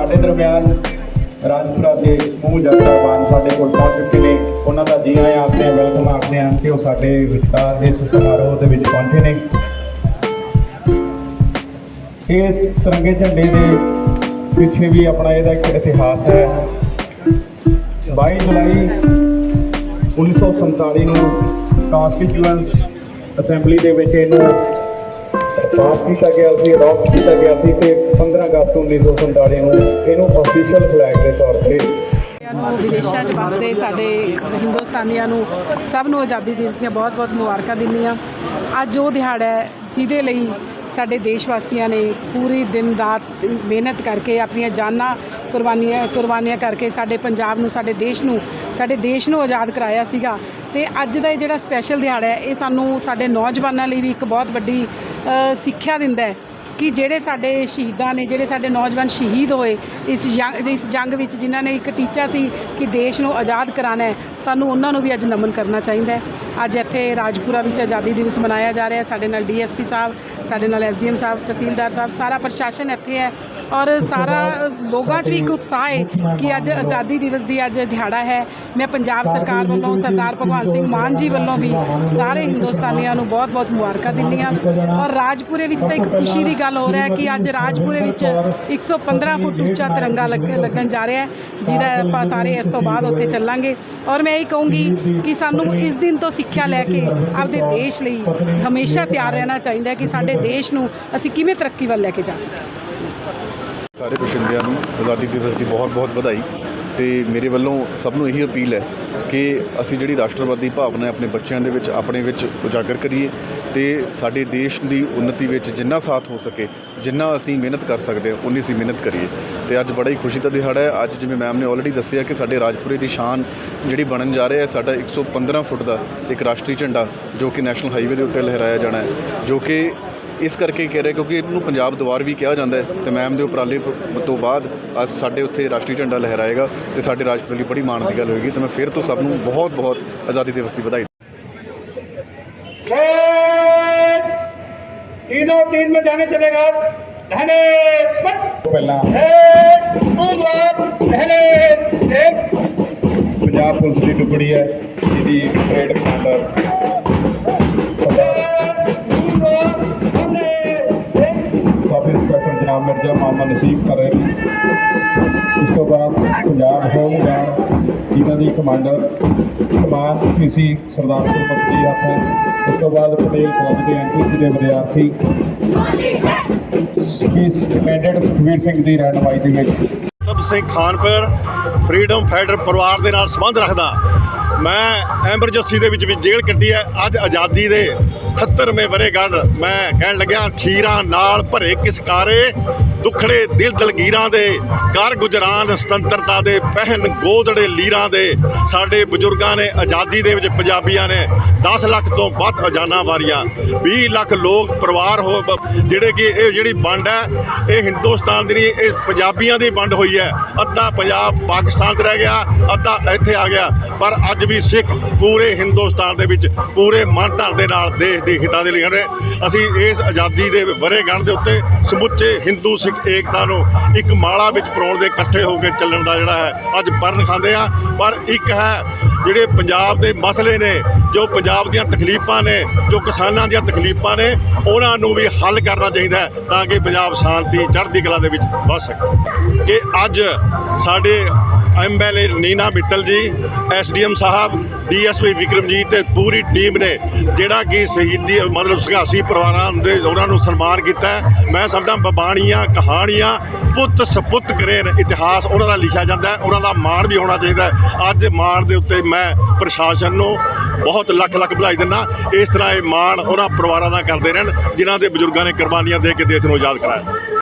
ਸਾਡੇ ਦਰਮਿਆਨ ਰਾਜਪੁਰਾ ਦੇ ਸਮੂਹ ਜਥੇਦਾਰ ਸਾਡੇ ਕੋਲ ਪਹੁੰਚ ਚੁੱਕੇ ਨੇ। ਉਹਨਾਂ ਦਾ ਜੀ ਆਇਆਂ ਆਖਦੇ ਵੈਲਕਮ ਆਖਦੇ ਹਾਂ ਕਿ ਉਹ ਸਾਡੇ ਵਿਚਕਾਰ ਇਸ ਸਮਾਰੋਹ ਦੇ ਵਿੱਚ ਪਹੁੰਚੇ ਨੇ। ਇਸ ਤਿਰੰਗੇ ਝੰਡੇ ਦੇ ਪਿੱਛੇ ਵੀ ਆਪਣਾ ਇਹਦਾ ਇੱਕ ਇਤਿਹਾਸ ਹੈ। 22 ਜੁਲਾਈ 1947 ਨੂੰ ਕਾਂਸਟੀਚੂਐਂਟ ਅਸੈਂਬਲੀ ਦੇ ਵਿੱਚ ਇਹਨੂੰ ਪਾਸ ਕੀਤਾ ਗਿਆ ਸੀ ਅਡਾਪਟ ਕੀਤਾ ਗਿਆ ਸੀ ਤੇ 15 ਅਗਸਤ 1947 ਨੂੰ ਇਹਨੂੰ ਅਫੀਸ਼ੀਅਲ ਫਲੈਗ ਦੇ ਤੌਰ ਤੇ ਨੂੰ, ਵਿਦੇਸ਼ਾਂ 'ਚ ਵਸਦੇ ਸਾਡੇ ਹਿੰਦੁਸਤਾਨੀਆਂ ਨੂੰ ਸਭ ਨੂੰ ਆਜ਼ਾਦੀ ਦਿਵਸ ਦੀਆਂ ਬਹੁਤ-ਬਹੁਤ ਮੁਬਾਰਕਾਂ ਦਿੰਦੀਆਂ। ਅੱਜ ਉਹ ਦਿਹਾੜਾ ਹੈ ਜਿਹਦੇ ਲਈ ਸਾਡੇ ਦੇਸ਼ ਵਾਸੀਆਂ ਨੇ ਪੂਰੀ ਦਿਨ ਰਾਤ ਮਿਹਨਤ ਕਰਕੇ ਆਪਣੀਆਂ ਜਾਨਾਂ ਕੁਰਬਾਨੀਆਂ ਕੁਰਬਾਨੀਆਂ ਕਰਕੇ ਸਾਡੇ ਪੰਜਾਬ ਨੂੰ, ਸਾਡੇ ਦੇਸ਼ ਨੂੰ, ਸਾਡੇ ਦੇਸ਼ ਨੂੰ ਆਜ਼ਾਦ ਕਰਾਇਆ ਸੀਗਾ। ਤੇ ਅੱਜ ਦਾ ਇਹ ਜਿਹੜਾ ਸਪੈਸ਼ਲ ਦਿਹਾੜਾ ਹੈ, ਇਹ ਸਾਨੂੰ ਸਾਡੇ ਨੌਜਵਾਨਾਂ ਲਈ ਵੀ ਇੱਕ ਬਹੁਤ ਵੱਡੀ ਸਿੱਖਿਆ ਦਿੰਦਾ ਹੈ। ਕਿ ਜਿਹੜੇ ਸਾਡੇ ਸ਼ਹੀਦਾਂ ਨੇ, ਜਿਹੜੇ ਸਾਡੇ ਨੌਜਵਾਨ ਸ਼ਹੀਦ ਹੋਏ ਇਸ ਜੰਗ ਇਸ ਜੰਗ ਵਿੱਚ, ਜਿਨ੍ਹਾਂ ਨੇ ਇੱਕ ਟੀਚਾ ਸੀ ਕਿ ਦੇਸ਼ ਨੂੰ ਆਜ਼ਾਦ ਕਰਾਉਣਾ ਹੈ, ਸਾਨੂੰ ਉਹਨਾਂ ਨੂੰ ਵੀ ਅੱਜ ਨਮਨ ਕਰਨਾ ਚਾਹੀਦਾ ਹੈ। ਅੱਜ ਇੱਥੇ ਰਾਜਪੁਰਾ ਵਿੱਚ ਆਜ਼ਾਦੀ ਦਿਵਸ ਮਨਾਇਆ ਜਾ ਰਿਹਾ, ਸਾਡੇ ਨਾਲ ਡੀਐਸਪੀ ਸਾਹਿਬ, ਸਾਡੇ ਨਾਲ ਐਸਡੀਐਮ ਸਾਹਿਬ, ਤਹਿਸੀਲਦਾਰ ਸਾਹਿਬ, ਸਾਰਾ ਪ੍ਰਸ਼ਾਸਨ ਇੱਥੇ ਹੈ ਔਰ ਸਾਰਾ ਲੋਕਾਂ 'ਚ ਵੀ ਇੱਕ ਉਤਸ਼ਾਹ ਹੈ ਕਿ ਅੱਜ ਆਜ਼ਾਦੀ ਦਿਵਸ ਦੀ ਅੱਜ ਦਿਹਾੜਾ ਹੈ। ਮੈਂ ਪੰਜਾਬ ਸਰਕਾਰ ਵੱਲੋਂ, ਸਰਦਾਰ ਭਗਵੰਤ ਸਿੰਘ ਮਾਨ ਜੀ ਵੱਲੋਂ ਵੀ ਸਾਰੇ ਹਿੰਦੁਸਤਾਨੀਆਂ ਨੂੰ ਬਹੁਤ-ਬਹੁਤ ਮੁਬਾਰਕਾਂ ਦਿੰਦੀ ਹਾਂ ਔਰ ਰਾਜਪੁਰੇ ਵਿੱਚ ਤਾਂ ਇੱਕ ਖੁਸ਼ੀ ਦੀ ਗੱਲ ਹੋ ਰਿਹਾ ਹੈ ਕਿ ਅੱਜ ਰਾਜਪੁਰੇ ਵਿੱਚ 115 ਫੁੱਟ ਉੱਚਾ ਤਿਰੰਗਾ ਲੱਗਣ ਜਾ ਰਿਹਾ ਹੈ, ਜਿਹਦਾ ਆਪਾਂ ਸਾਰੇ ਇਸ ਤੋਂ ਬਾਅਦ ਉੱਥੇ ਚੱਲਾਂਗੇ। ਔਰ ਮੈਂ ਇਹ ਕਹੂੰਗੀ ਕਿ ਸਾਨੂੰ ਇਸ ਦਿਨ ਤੋਂ ਸਿੱਖਿਆ ਲੈ ਕੇ ਆਪਦੇ ਦੇਸ਼ ਲਈ ਹਮੇਸ਼ਾ ਤਿਆਰ ਰਹਿਣਾ ਚਾਹੀਦਾ ਹੈ ਕਿ ਸਾਡੇ ਦੇਸ਼ ਨੂੰ ਅਸੀਂ ਕਿਵੇਂ ਤਰੱਕੀ ਵੱਲ ਲੈ ਕੇ ਜਾ ਸਕੀਏ। ਸਾਰੇ ਬਸ਼ਿੰਦਿਆਂ ਨੂੰ ਆਜ਼ਾਦੀ ਦਿਵਸ ਦੀ ਬਹੁਤ-ਬਹੁਤ ਵਧਾਈ। ਤੇ ਮੇਰੇ ਵੱਲੋਂ ਸਭ ਨੂੰ ਇਹੀ ਅਪੀਲ ਹੈ ਕਿ ਅਸੀਂ ਜਿਹੜੀ ਰਾਸ਼ਟਰਵਾਦੀ ਭਾਵਨਾ ਆਪਣੇ ਬੱਚਿਆਂ ਦੇ ਵਿੱਚ, ਆਪਣੇ ਵਿੱਚ ਉਜਾਗਰ ਕਰੀਏ। ਤੇ ਸਾਡੇ ਦੇਸ਼ ਦੀ ਉન્નਤੀ ਵਿੱਚ ਜਿੰਨਾ ਸਾਥ ਹੋ ਸਕੇ, ਜਿੰਨਾ ਅਸੀਂ ਮਿਹਨਤ ਕਰ ਸਕਦੇ ਹਾਂ, ਉਨੀ ਅਸੀਂ ਮਿਹਨਤ ਕਰੀਏ। ਤੇ ਅੱਜ ਬੜਾ ਹੀ ਖੁਸ਼ੀ ਦਾ ਦਿਹਾੜਾ ਹੈ। ਅੱਜ ਜਿਵੇਂ ਮੈਮ ਨੇ ਆਲਰੇਡੀ ਦੱਸਿਆ ਕਿ ਸਾਡੇ ਰਾਜਪੁਰੇ ਦੀ ਸ਼ਾਨ ਜਿਹੜੀ ਬਣਨ ਜਾ ਰਿਹਾ ਹੈ, ਸਾਡਾ 115 ਫੁੱਟ ਦਾ ਇੱਕ ਰਾਸ਼ਟਰੀ ਝੰਡਾ ਜੋ ਕਿ ਨੈਸ਼ਨਲ ਹਾਈਵੇ ਦੇ ਉੱਤੇ ਲਹਿਰਾਇਆ ਜਾਣਾ ਹੈ, ਜੋ ਕਿ ਇਸ ਕਰਕੇ ਕਹਿ ਰਿਹਾ ਕਿਉਂਕਿ ਇਹਨੂੰ ਪੰਜਾਬ ਦੁਆਰ ਵੀ ਕਿਹਾ ਜਾਂਦਾ ਹੈ। ਤੇ ਮੈਮ ਦੇ ਉਪਰਾਲੇ ਤੋਂ ਬਾਅਦ ਅੱਜ ਸਾਡੇ ਉੱਥੇ ਰਾਸ਼ਟਰੀ ਝੰਡਾ ਲਹਿਰਾਏਗਾ ਤੇ ਸਾਡੇ ਰਾਜਪੁਰ ਲਈ ਬੜੀ ਮਾਣ ਦੀ ਗੱਲ ਹੋਏਗੀ। ਤੇ ਮੈਂ ਫਿਰ ਤੋਂ ਸਭ ਨੂੰ ਬਹੁਤ ਬਹੁਤ ਆਜ਼ਾਦੀ ਦਿਵਸ ਦੀ ਵਧਾਈ तीनों तीन में जाने चलेगा पहले पहले। एक पंजाब पुलिस की टुकड़ी है जिंदी परेड कमांडर मिर्ज़ा मामा नसीब कर। रहे हैं इस बाद पंजाब होम गार्ड ਜਿਨ੍ਹਾਂ ਦੀ ਕਮਾਂਡਰ ਕਮਾਨ ਪੀਸੀ ਸਰਦਾਰ ਸੁਰਮਤ ਜੀ ਹੱਥ। ਹੈ ਉਸ ਤੋਂ ਬਾਅਦ ਪਟੇਲ ਫੌਜ ਦੇ ਐਨਸੀਸੀ ਦੇ ਵਿਦਿਆਰਥੀ ਇਸ ਕਮੈਂਡੈਂਟ ਸੁਖਵੀਰ ਸਿੰਘ ਦੀ ਰਹਿਨਮਾਈ ਦੇ ਵਿੱਚ। ਤਬ ਸਿੰਘ ਖਾਨਪੁਰ ਫਰੀडम ਫਾਈਟਰ ਪਰਿਵਾਰ ਦੇ ਨਾਲ ਸੰਬੰਧ ਰੱਖਦਾ। ਮੈਂ ਐਮਰਜੈਂਸੀ ਦੇ ਵਿੱਚ ਵੀ ਜੇਲ੍ਹ ਕੱਟੀ ਹੈ। ਅੱਜ ਆਜ਼ਾਦੀ ਦੇ 78ਵੇਂ ਵਰ੍ਹੇਗੰਢ ਮੈਂ ਕਹਿਣ ਲੱਗਿਆ, ਖੀਰਾਂ ਨਾਲ ਭਰੇ ਕਿਸਕਾਰੇ ਦੁਖੜੇ ਦਿਲ ਦਲਗੀਰਾਂ ਦੇ ਕਰ ਗੁਜਰਾਨ ਸੁਤੰਤਰਤਾ ਦੇ, ਪਹਿਨ ਗੋਦੜੇ ਲੀਰਾਂ ਦੇ। ਸਾਡੇ ਬਜ਼ੁਰਗਾਂ ਨੇ ਆਜ਼ਾਦੀ ਦੇ ਵਿੱਚ ਪੰਜਾਬੀਆਂ ਨੇ 10 ਲੱਖ ਤੋਂ ਵੱਧ ਅਜਾਨਾਂ ਵਾਰੀਆਂ 20 ਲੱਖ ਲੋਕ ਪਰਿਵਾਰ ਹੋ ਜਿਹੜੇ ਕਿ ਇਹ ਜਿਹੜੀ ਵੰਡ ਹੈ, ਇਹ ਹਿੰਦੁਸਤਾਨ ਦੀ ਨਹੀਂ, ਇਹ ਪੰਜਾਬੀਆਂ ਦੀ ਵੰਡ ਹੋਈ ਹੈ। ਅੱਧਾ ਪੰਜਾਬ ਪਾਕਿਸਤਾਨ 'ਚ ਰਹਿ ਗਿਆ, ਅੱਧਾ ਇੱਥੇ ਆ ਗਿਆ। ਪਰ ਅੱਜ ਵੀ ਸਿੱਖ ਪੂਰੇ ਹਿੰਦੁਸਤਾਨ ਦੇ ਵਿੱਚ, ਪੂਰੇ ਮਨ ਧਨ ਦੇ ਨਾਲ ਦੇਸ਼ ਦੇ ਹਿੱਤਾਂ ਦੇ ਲਈ ਅਸੀਂ ਇਸ ਆਜ਼ਾਦੀ ਦੇ ਵਰ੍ਹੇਗੰਢ ਦੇ ਉੱਤੇ ਸਮੁੱਚੇ ਹਿੰਦੂ ਸਿੱਖ ਏਕਤਾ ਨੂੰ ਇੱਕ ਮਾਲਾ ਵਿੱਚ ਪਰੋਣ ਦੇ ਇਕੱਠੇ ਹੋ ਕੇ ਚੱਲਣ ਦਾ ਜਿਹੜਾ ਹੈ, ਅੱਜ ਪਰਨ ਖਾਂਦੇ ਆ ਪਰ ਇੱਕ ਹੈ, ਜਿਹੜੇ ਪੰਜਾਬ ਦੇ ਮਸਲੇ ਨੇ, ਜੋ ਪੰਜਾਬ ਦੀਆਂ ਤਕਲੀਫਾਂ ਨੇ, ਜੋ ਕਿਸਾਨਾਂ ਦੀਆਂ ਤਕਲੀਫਾਂ ਨੇ, ਉਹਨਾਂ ਨੂੰ ਵੀ ਹੱਲ ਕਰਨਾ ਚਾਹੀਦਾ ਹੈ ਤਾਂ ਕਿ ਪੰਜਾਬ ਸ਼ਾਂਤੀ, ਚੜ੍ਹਦੀ ਕਲਾ ਦੇ ਵਿੱਚ ਵੱਸ ਸਕੇ। ਕਿ ਅੱਜ ਸਾਡੇ ਐਮਐਲਏ ਨੀਨਾ ਮਿੱਤਲ ਜੀ ਐਸਡੀਐਮ ਸਾਹਿਬ ਡੀਐਸਪੀ ਵਿਕਰਮਜੀਤ ਤੇ ਪੂਰੀ ਟੀਮ ਨੇ ਜਿਹੜਾ ਕਿ ਸ਼ਹੀਦੀ ਮਤਲਬ ਸੰਘਾਸੀ ਪਰਿਵਾਰਾਂ ਦੇ ਉਹਨਾਂ ਨੂੰ ਸਨਮਾਨ ਕੀਤਾ ਮੈਂ ਸਮਝਦਾ ਬਬਾਣੀਆਂ ਕਹਾਣੀਆਂ ਪੁੱਤ ਸਪੁੱਤ ਕਰੇ ਇਤਿਹਾਸ ਉਹਨਾਂ ਦਾ ਲਿਖਿਆ ਜਾਂਦਾ ਉਹਨਾਂ ਦਾ ਮਾਣ ਵੀ ਹੋਣਾ ਚਾਹੀਦਾ ਅੱਜ ਮਾਣ ਦੇ ਉੱਤੇ ਮੈਂ ਪ੍ਰਸ਼ਾਸਨ ਨੂੰ ਬਹੁਤ ਲੱਖ ਲੱਖ ਵਧਾਈ ਦਿੰਦਾ ਇਸ ਤਰ੍ਹਾਂ ਇਹ ਮਾਣ ਉਹਨਾਂ ਪਰਿਵਾਰਾਂ ਦਾ ਕਰਦੇ ਰਹਿਣ, ਜਿਨ੍ਹਾਂ ਦੇ ਬਜ਼ੁਰਗਾਂ ਨੇ ਕੁਰਬਾਨੀਆਂ ਦੇ ਕੇ ਦੇਸ਼ ਨੂੰ ਆਜ਼ਾਦ ਕਰਾਇਆ।